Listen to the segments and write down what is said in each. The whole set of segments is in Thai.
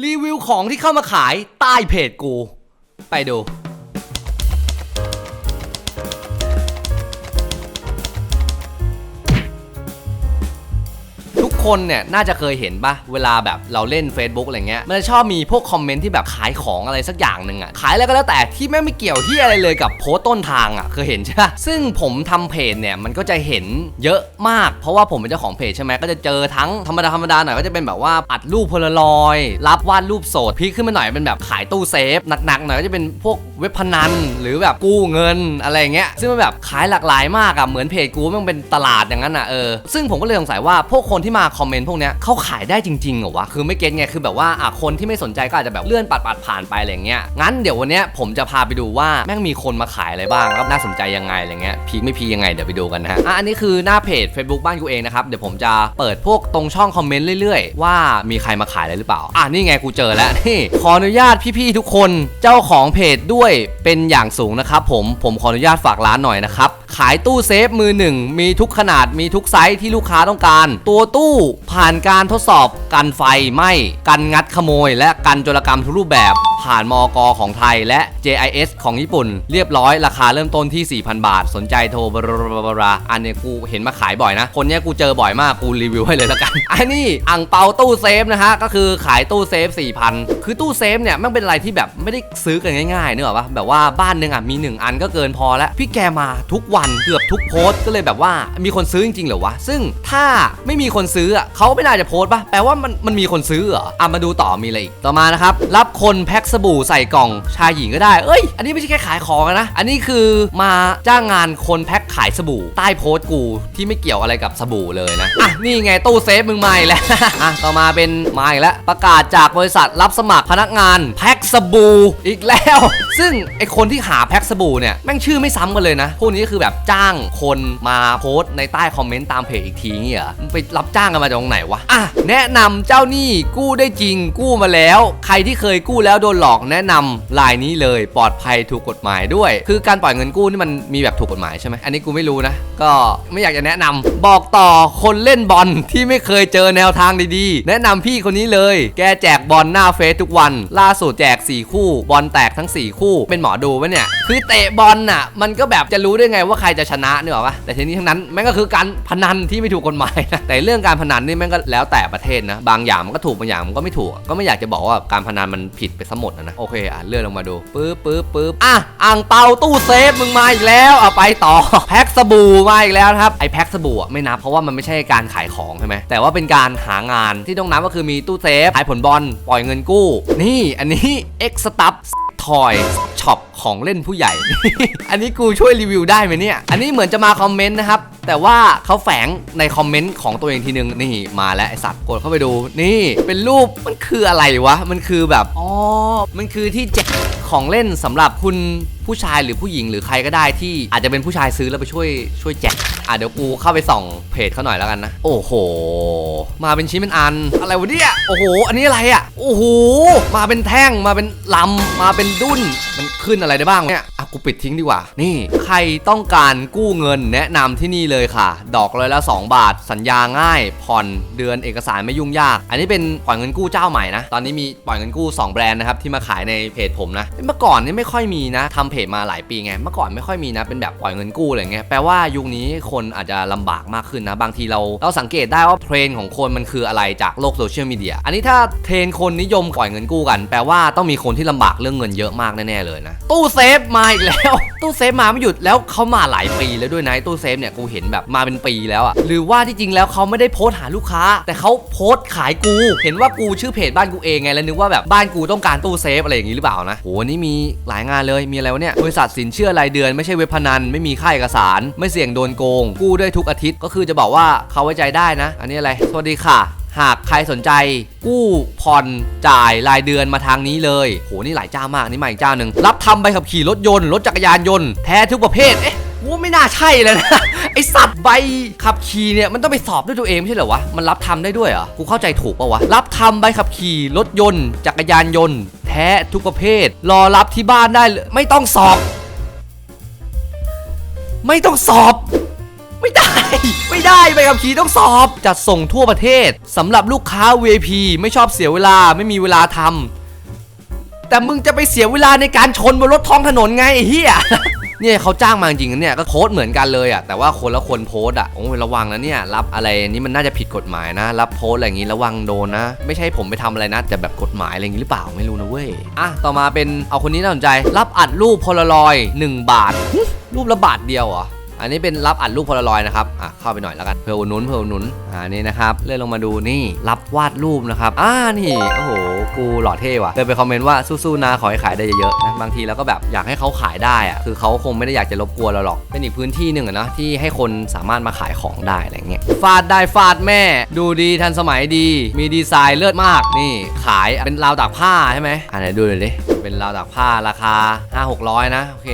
รีวิวของที่เข้ามาขายใต้เพจกู ไปดู คนเนี่ยน่าจะเคยเห็นปะเวลาแบบเราเล่น Facebook อะไรเงี้ยมันจะชอบมีพวกคอมเมนต์ที่แบบขายของอะไรสักอย่างหนึ่งอะขายอะไรก็แล้วแต่ที่แม่ไม่เกี่ยวที่อะไรเลยกับโพสต์ต้นทางอะเคยเห็นใช่ปะซึ่งผมทำเพจเนี่ยมันก็จะเห็นเยอะมาก เพราะว่าผมเป็นเจ้าของเพจใช่ไหมก็จะเจอทั้งธรรมดาธรรมดาหน่อยก็จะเป็นแบบว่าอัดรูปโพลารอยรับวาดรูปโสดพีคขึ้นมาหน่อยเป็นแบบขายตู้เซฟหนักๆหน่อยก็จะเป็นพวกเว็บพนันหรือแบบกู้เงินอะไรเงี้ยซึ่งมันแบบขายหลากหลายมากอะเหมือนเพจกูมันเป็นตลาดอย่างนั้นอะเออซึ่งผมก็เลยสงสัยว่าพวกคนที่มาคอมเมนต์พวกเนี้ยเขาขายได้จริงๆเหรอวะคือไม่เก็ตไงคือแบบว่าอะคนที่ไม่สนใจก็อาจจะแบบเลื่อนปัดปัดๆผ่านไปอะไรเงี้ยงั้นเดี๋ยววันเนี้ยผมจะพาไปดูว่าแม่งมีคนมาขายอะไรบ้างแล้วน่าสนใจยังไงอะไรเงี้ยพีคไม่พียังไงเดี๋ยวไปดูกันนะฮะอะอันนี้คือหน้าเพจ Facebook บ้านกูเองนะครับเดี๋ยวผมจะเปิดพวกตรงช่องคอมเมนต์เรื่อยๆ ว่ามีใครมาขายอะไรหรือเปล่า อะนี่ไงกูเจอแล้วนี่ขออนุญาตพี่ๆทุกคนเจ้าของเพจด้วยเป็นอย่างสูงนะครับผมผมขออนุญาตฝากร้านหน่อยนะครับ ขายตู้เซฟมือหนึ่งมีทุกขนาดมีทุกไซส์ที่ลูกค้าต้องการ ตัวตู้ผ่านการทดสอบกันไฟไหม้กันงัดขโมย และกันโจรกรรมทุกรูปแบบ ผ่านมอกของไทยและ JIS ของญี่ปุ่น เรียบร้อยราคาเริ่มต้นที่ 4,000 บาท สนใจโทรบราอันเนี้ยกูเห็นมาขายบ่อยนะ คนเนี้ยกูเจอบ่อยมากกูรีวิวให้เลยละกันอันนี้อ่งเปาตู้เซฟนะฮะก็คือขายตู้เซฟ 4,000 คือตู้เซฟเนี่ยมันเป็นอะไรที่แบบไม่ได้ซื้อกันง่ายๆเนอะปะแบบว่าบ้านหนึ่งอะมี 1 อันก็เกินพอแล้ว พี่แกมาทุกวันเกือบทุกโพสต์ก็เลยแบบว่ามีคนซื้อจริงๆเหรอวะซึ่งถ้าไม่มีคนซื้ออะเขาไม่น่าจะโพสต์ปะแปลว่ามันมันมีคนซื้อเหรออะมาดูต่อมีอะไรอีกต่อมานะครับรับคนแพ็คสบู่ใส่กล่องชายหญิงก็ได้ เอ้ย อันนี้ไม่ใช่แค่ขายของนะ อันนี้คือมาจ้างงานคนแพ็คขายสบู่ ใต้โพสต์กูที่ไม่เกี่ยวอะไรกับสบู่เลยนะ อะ นี่ไงตู้เซฟมึงมาอีกแล้ว อะ ต่อมาเป็นมาอีกแล้ว ประกาศจากบริษัทรับสมัครพนักงานแพ็คสบู่อีกแล้ว ซึ่งไอคนที่หาแพ็คสบู่เนี่ยแม่งชื่อไม่ซ้ำกันเลยนะ พวกนี้ก็คือแบบจ้างคนมาโพสต์ในใต้คอมเมนต์ตามเพจอีกทีเงี้ยเหรอมึงไปรับจ้างกันมาจากตรงไหนวะ อะ แนะนำเจ้าหนี้กู้ได้จริงกู้มาแล้ว ใครที่เคยกู้แล้วโดนหลอกแนะนำลายนี้เลยปลอดภัยถูกกฎหมายด้วย คือการปล่อยเงินกู้นี่มันมีแบบถูกกฎหมายใช่ไหมอันนี้กูไม่รู้นะ ก็ไม่อยากจะแนะนำบอกต่อคนเล่นบอลที่ไม่เคยเจอแนวทางดีๆ แนะนำพี่คนนี้เลย แกแจกบอลหน้าเฟซทุกวัน ล่าสุดแจก 4 คู่ บอลแตกทั้ง 4 คู่ เป็นหมอดูปะเนี่ย คือเตะบอลน่ะ มันก็แบบจะรู้ได้ไงว่าใครจะชนะเนี่ยหรอปะแต่ทีนี้ทั้งนั้นแม่งก็คือการพนันที่ไม่ถูกกฎหมายนะแต่เรื่องการพนันนี่แม่งก็แล้วแต่ประเทศนะ บางอย่างมันก็ถูกบางอย่างมันก็ไม่ถูก ก็ไม่อยากจะบอกว่าการพนันมันผิดไปซะหมดนะโอเคอะเลื่อนลงมาดูปึ๊บปึ๊บปึ๊บอะอ่างเปาตู้เซฟมึงมาอีกแล้วอะไปต่อแพ็คสบู่มาอีกแล้วครับไอแพ็คสบู่อะไม่นับเพราะว่ามันไม่ใช่การขายของใช่ไหมแต่ว่าเป็นการหางานที่ต้องนับก็คือมีตู้เซฟขายผลบอลปล่อยเงินกู้ นี่อันนี้เอ็กซ์ตับ ทอยช็อปของเล่นผู้ใหญ่ อันนี้กูช่วยรีวิวได้ไหมเนี่ย อันนี้เหมือนจะมาคอมเมนต์นะครับ แต่ว่าเขาแฝงในคอมเมนต์ของตัวเองทีนึง นี่มาแล้วไอสัตว์กดเข้าไปดู นี่เป็นรูปมันคืออะไรวะ มันคือแบบ อ๋อ มันคือที่แจกของเล่นสำหรับคุณผู้ชายหรือผู้หญิงหรือใครก็ได้ที่อาจจะเป็นผู้ชายซื้อแล้วไปช่วยช่วยแจกอะเดี๋ยวกูเข้าไปส่องเพจเขาหน่อยแล้วกันนะ โอ้โห มาเป็นชิ้นเป็นอัน อะไรวะเนี่ย โอ้โห อันนี้อะไรอะ โอ้โห มาเป็นแท่ง มาเป็นลำ มาเป็นดุ้น มันขึ้นอะไรได้บ้างเนี่ยอะกูปิดทิ้งดีกว่า นี่ ใครต้องการกู้เงินแนะนำที่นี่เลยค่ะ ดอกร้อยละ 2 บาท สัญญาง่าย ผ่อนเดือนเอกสารไม่ยุ่งยาก อันนี้เป็นปล่อยเงินกู้เจ้าใหม่นะ ตอนนี้มีปล่อยเงินกู้ 2 แบรนด์นะครับที่มาขายในเพจผมนะ เมื่อก่อนนี่ไม่ค่อยมีนะทำเพจมาหลายปีไง เมื่อก่อนไม่ค่อยมีนะ เป็นแบบปล่อยเงินกู้อะไรเงี้ย แปลว่ายุคนี้คนอาจจะลำบากมากขึ้นนะ บางทีเราเราสังเกตได้ว่าเทรนของคนมันคืออะไรจากโลกโซเชียลมีเดีย อันนี้ถ้าเทรนคนนิยมปล่อยเงินกู้กัน แปลว่าต้องมีคนที่ลำบากเรื่องเงินเยอะมากแน่ๆเลยนะ ตู้เซฟมาอีกแล้ว ตู้เซฟมาไม่หยุดแล้วเขามาหลายปีแล้วด้วยนะตู้เซฟเนี่ยกูเห็นแบบมาเป็นปีแล้วอะหรือว่าที่จริงแล้วเขาไม่ได้โพสต์หาลูกค้า แต่เขาโพสต์ขายกู เห็นว่ากูชื่อเพจบ้านกูเองไงแล้วนึกว่าแบบบ้านกูต้องการตู้เซฟอะไรอย่างนี้หรือเปล่านะโหนี่มีหลายงานเลยมีอะไรวะเนี่ยบริษัทสินเชื่อรายเดือนไม่ใช่เว็บพนันไม่มีค่าเอกสาร ไม่เสี่ยงโดนโกง กู้ได้ทุกอาทิตย์ก็คือจะบอกว่าเขาไว้ใจได้นะ อันนี้อะไรสวัสดีค่ะหากใครสนใจกู้ผ่อนจ่ายรายเดือนมาทางนี้เลย โห นี่หลายเจ้ามาก นี่มาอีกเจ้าหนึ่ง รับทำใบขับขี่รถยนต์ รถจักรยานยนต์ แท้ทุกประเภท เอ๊ะว่าไม่น่าใช่เลยนะ ไอสัตว์ใบขับขี่เนี่ย มันต้องไปสอบด้วยตัวเองไม่ใช่เหรอวะ มันรับทำได้ด้วยเหรอ กูเข้าใจถูกปะวะ รับทำใบขับขี่รถยนต์ จักรยานยนต์ แท้ทุกประเภท รอรับที่บ้านได้เลยไม่ต้องสอบ ไม่ต้องสอบ ไม่ได้ ไม่ได้ใบขับขี่ต้องสอบ จัดส่งทั่วประเทศสำหรับลูกค้า VIP ไม่ชอบเสียเวลาไม่มีเวลาทำแต่มึงจะไปเสียเวลาในการชนบนรถท้องถนนไงไอ้เฮีย เนี่ยเขาจ้างมาจริงๆนเนี่ยก็โพสต์เหมือนกันเลยอะแต่ว่าคนละคนโพสต์อะโอ้ยระวังนะเนี่ยรับอะไรนี่มันน่าจะผิดกฎหมายนะ รับโพสต์อะไรอย่างงี้ระวังโดนนะ ไม่ใช่ผมไปทำอะไรนะแต่แบบกฎหมายอะไรอย่างงี้หรือเปล่าไม่รู้นะเว้ยอะต่อมาเป็นเอาคนนี้น่าสนใจ รับอัดรูปโพลารอย1บาทรูปละบาทเดียวเหรออันนี้เป็นรับอัดรูปโพลารอยนะครับ อะเข้าไปหน่อยแล้วกัน เพื่ออุนุนเพื่ออุนุนอ่านี่นะครับ เลื่อนลงมาดูนี่ รับวาดรูปนะครับ อ่านี่ โอ้โห กูหล่อเท่ว่ะเดินไปคอมเมนต์ว่าสู้ๆนะขอให้ขายได้เยอะๆนะบางทีเราก็แบบอยากให้เขาขายได้อะคือเขาคงไม่ได้อยากจะรบกวนเราหรอก เป็นอีกพื้นที่หนึ่งอะนะที่ให้คนสามารถมาขายของได้อะไรเงี้ยฟาดได้ฟาดแม่ ดูดีทันสมัยดี มีดีไซน์เลิศมากนี่ขายเป็นราวตากผ้าใช่ไหมอ่าไหนดูเลยดิเป็นราวตากผ้าราคา5 600นะโอเค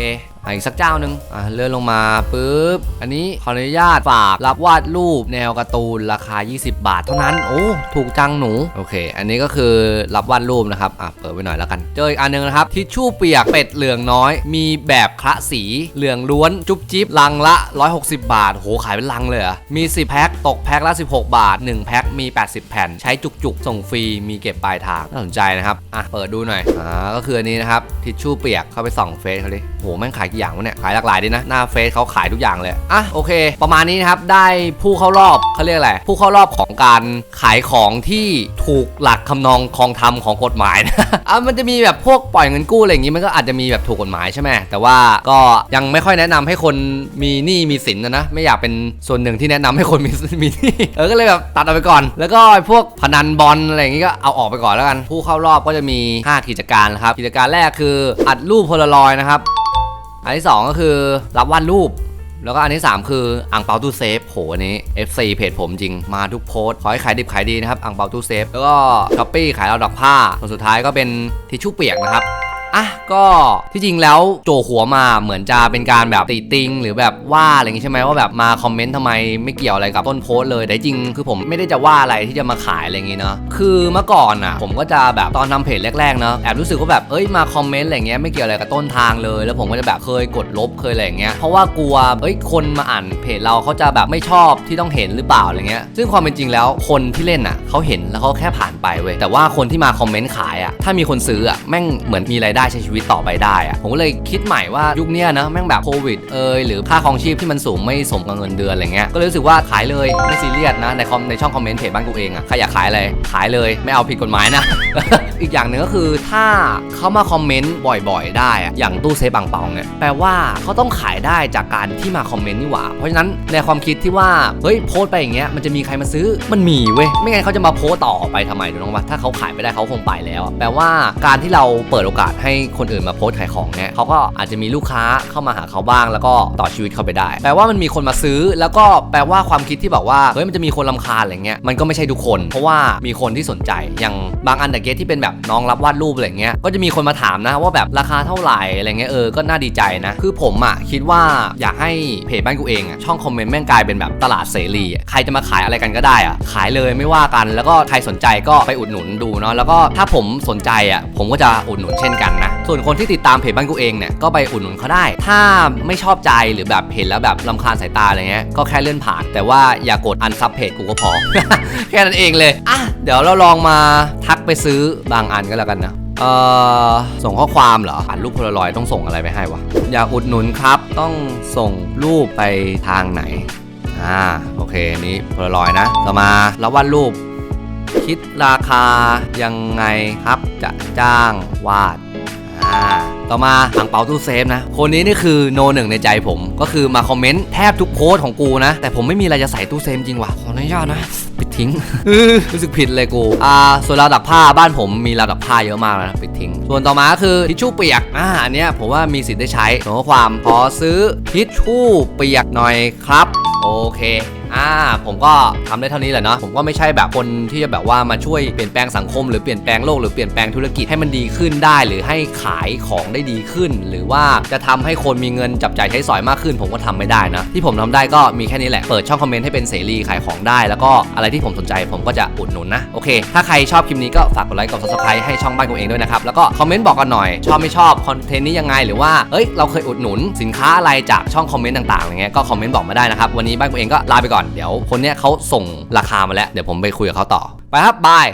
อีกสักเจ้าหนึ่งอะเลื่อนลงมาปุ๊บ อันนี้ขออนุญาตฝากรับวาดรูปแนวการ์ตูนราคา 20 บาทเท่านั้น โอ้ถูกจังหนู โอเค อันนี้ก็คือรับวาดรูปนะครับ อะเปิดไปหน่อยแล้วกัน เจออีกอันหนึงนะครับ ทิชชู่เปียกเป็ดเหลืองน้อย มีแบบคละสีเหลืองล้วนจุ๊บจิ๊บลังละ 160 บาท โหขายเป็นลังเลยอะมี 10 แพ็คตกแพ็คละ 16 บาท 1 แพ็คมี 80 แผ่น ใช้จุกๆ ส่งฟรี มีเก็บปลายทาง น่าสนใจนะครับ อะเปิดดูหน่อย อ่า ก็คืออันนี้นะครับ ทิชชู่เปียกเข้าไปส่องเฟซเขาดิโหแม่งขายกี่อย่างวะเนี่ยขายหลากหลายดีนะหน้าเฟซเขาขายทุกอย่างเลยอะโอเค ประมาณนี้นะครับได้ผู้เข้ารอบเขาเรียกอะไรผู้เข้ารอบของการขายของที่ถูกหลักคำนองคองธรรมของกฎหมายนะอะมันจะมีแบบพวกปล่อยเงินกู้อะไรอย่างงี้มันก็อาจจะมีแบบถูกกฎหมายใช่ไหมแต่ว่าก็ยังไม่ค่อยแนะนำให้คนมีหนี้มีสินนะนะไม่อยากเป็นส่วนหนึ่งที่แนะนำให้คนมีมีหนี้เออก็เลยแบบตัดเอาไปก่อน แล้วก็ไอ้พวกพนันบอลอะไรอย่างงี้ก็เอาออกไปก่อนแล้วกัน ผู้เข้ารอบก็จะมี 5 กิจการนะครับกิจการแรกคืออัดรูปโพลารอยนะครับ อันที่ 2 ก็คือรับวาดรูป แล้วก็อันที่ 3 คืออ่างเปาตู้เซฟโหอันนี้ FC เพจผมจริงมาทุกโพสต์ขอให้ขายดิบขายดีนะครับอ่างเปาตู้เซฟแล้วก็ช้อปปี้ขายเราดอกผ้าส่วนสุดท้ายก็เป็นทิชชู่เปียกนะครับ อะก็ที่จริงแล้วโจหัวมาเหมือนจะเป็นการแบบติติง หรือแบบว่าอะไรอย่างงี้ใช่ไหมว่าแบบมาคอมเมนต์ทำไมไม่เกี่ยวอะไรกับต้นโพสต์เลยแต่จริงคือผมไม่ได้จะว่าอะไรที่จะมาขายอะไรอย่างงี้เนาะคือเมื่อก่อนอะ ผมก็จะแบบตอนทำเพจแรกๆเนาะแอบรู้สึกว่าแบบเอ้ยมาคอมเมนต์อะไรเงี้ยไม่เกี่ยวอะไรกับต้นทางเลย แล้วผมก็จะแบบเคยกดลบเคยอะไรอย่างเงี้ยเพราะว่ากลัวเอ้ยคนมาอ่านเพจเราเขาจะแบบไม่ชอบที่ต้องเห็นหรือเปล่าอะไรเงี้ยซึ่งความเป็นจริงแล้วคนที่เล่นอะเขาเห็นแล้วเขาแค่ผ่านไปเว้ยแต่ว่าคนที่มาคอมเมนต์ขายอะถ้ามีคนซื้ออะแม่งเหมือนมีรายได้ได้ใช้ชีวิตต่อไปได้อะผมก็เลยคิดใหม่ว่ายุคนี้นะแม่งแบบโควิดเอยหรือค่าครองชีพที่มันสูงไม่สมกับเงินเดือนอะไรเงี้ยก็เลยรู้สึกว่าขายเลยไม่ซีเรียสนะในคอมในช่องคอมเมนต์เพจบ้านกูเองอะใครอยากขายอะไรขายเลยไม่เอาผิดกฎหมายนะ อีกอย่างหนึ่งก็คือถ้าเขามาคอมเมนต์บ่อยๆ ได้อะอย่างตู้เซฟบังเปาเนี่ยแปลว่าเขาต้องขายได้จากการที่มาคอมเมนต์นี่หว่า เพราะฉะนั้นในความคิดที่ว่าเฮ้ยโพสต์ไปอย่างเงี้ยมันจะมีใครมาซื้อมันมีเว้ยไม่งั้นเขาจะมาโพสต์ต่อไปทำไมถูกต้องปะถ้าเขาขายไม่ได้เขาคงไปแล้ว แปลว่าการที่เราเปิดโอกาสใให้คนอื่นมาโพสต์ขายของเนี่ยเขาก็อาจจะมีลูกค้าเข้ามาหาเขาบ้าง แล้วก็ต่อชีวิตเขาไปได้ แปลว่ามันมีคนมาซื้อ แล้วก็แปลว่าความคิดที่บอกว่าเฮ้ยมันจะมีคนลำคาญอะไรเงี้ยมันก็ไม่ใช่ทุกคน เพราะว่ามีคนที่สนใจอย่างบางอันแต่เกตที่เป็นแบบน้องรับวาดรูปอะไรเงี้ยก็จะมีคนมาถามนะว่าแบบราคาเท่าไหร่อะไรเงี้ยเออก็น่าดีใจนะ คือผมอะคิดว่าอยากให้เพจบ้านกูเองอะช่องคอมเมนต์แม่งกลายเป็นแบบตลาดเสรีใครจะมาขายอะไรกันก็ได้อะขายเลยไม่ว่ากัน แล้วก็ใครสนใจก็ไปอุดหนุนดูเนาะแล้วก็ถ้าผมสนใจอะผมก็จะอุดหนุนเช่นกันนะ ส่วนคนที่ติดตามเพจบ้านกูเองเนี่ยก็ไปอุดหนุนเขาได้ ถ้าไม่ชอบใจหรือแบบเห็นแล้วแบบลำคาญสายตาอะไรเงี้ยก็แค่เลื่อนผ่าน แต่ว่าอย่ากดอันซับเพจกูก็พอ แค่นั้นเองเลยอะเดี๋ยวเราลองมาทักไปซื้อบางอันก็แล้วกันนะเอ่อส่งข้อความเหรออ่านรูปโพลารอยต้องส่งอะไรไปให้วะอยากอุดหนุนครับต้องส่งรูปไปทางไหนอ่าโอเคนี้โพลารอยนะ ต่อมาแล้ววาดรูป คิดราคายังไงครับจะจ้างวาด อ่าต่อมาอ่างเปาตู้เซฟนะ คนนี้นี่คือโนหนึ่งในใจผม ก็คือมาคอมเมนต์แทบทุกโพสต์ของกูนะ แต่ผมไม่มีอะไรจะใส่ตู้เซฟจริงว่ะ ขออนุญาตนะปิดทิ้งรู้สึกผิดเลยกู อ่า ส่วนราวดักผ้าบ้านผมมีราวดักผ้าเยอะมากนะปิดทิ้ง ส่วนต่อมาก็คือทิชชู่เปียก อ่า อันเนี้ยผมว่ามีสิทธิ์ได้ใช้ขอความขอซื้อทิชชู่เปียกหน่อยครับ โอเค อ่าผมก็ทำได้เท่านี้แหละเนาะผมก็ไม่ใช่แบบคนที่จะแบบว่ามาช่วยเปลี่ยนแปลงสังคมหรือเปลี่ยนแปลงโลกหรือเปลี่ยนแปลงธุรกิจให้มันดีขึ้นได้ หรือให้ขายของได้ดีขึ้น หรือว่าจะทำให้คนมีเงินจับจ่ายใช้สอยมากขึ้น ผมก็ทำไม่ได้นะ ที่ผมทำได้ก็มีแค่นี้แหละเปิดช่องคอมเมนต์ให้เป็นเสรีขายของได้ แล้วก็อะไรที่ผมสนใจผมก็จะอุดหนุนนะโอเค ถ้าใครชอบคลิปนี้ก็ฝากกดไลค์กด subscribe ให้ช่องบ้านกูเองด้วยนะครับแล้วก็คอมเมนต์บอกกันหน่อยชอบไม่ชอบคอนเทนต์นี้ยังไงหรือว่าเอ้ยเราเคยอุดหนุนสินค้าอะไรจากช่องคอมเมนต์ต่างๆอย่างเงี้ยก็คอมเมนต์บอกมาได้นะครับวันนี้บ้านกูเองก็ลาไปก่อนเดี๋ยวคนเนี้ยเขาส่งราคามาแล้วเดี๋ยวผมไปคุยกับเขาต่อไปครับบาย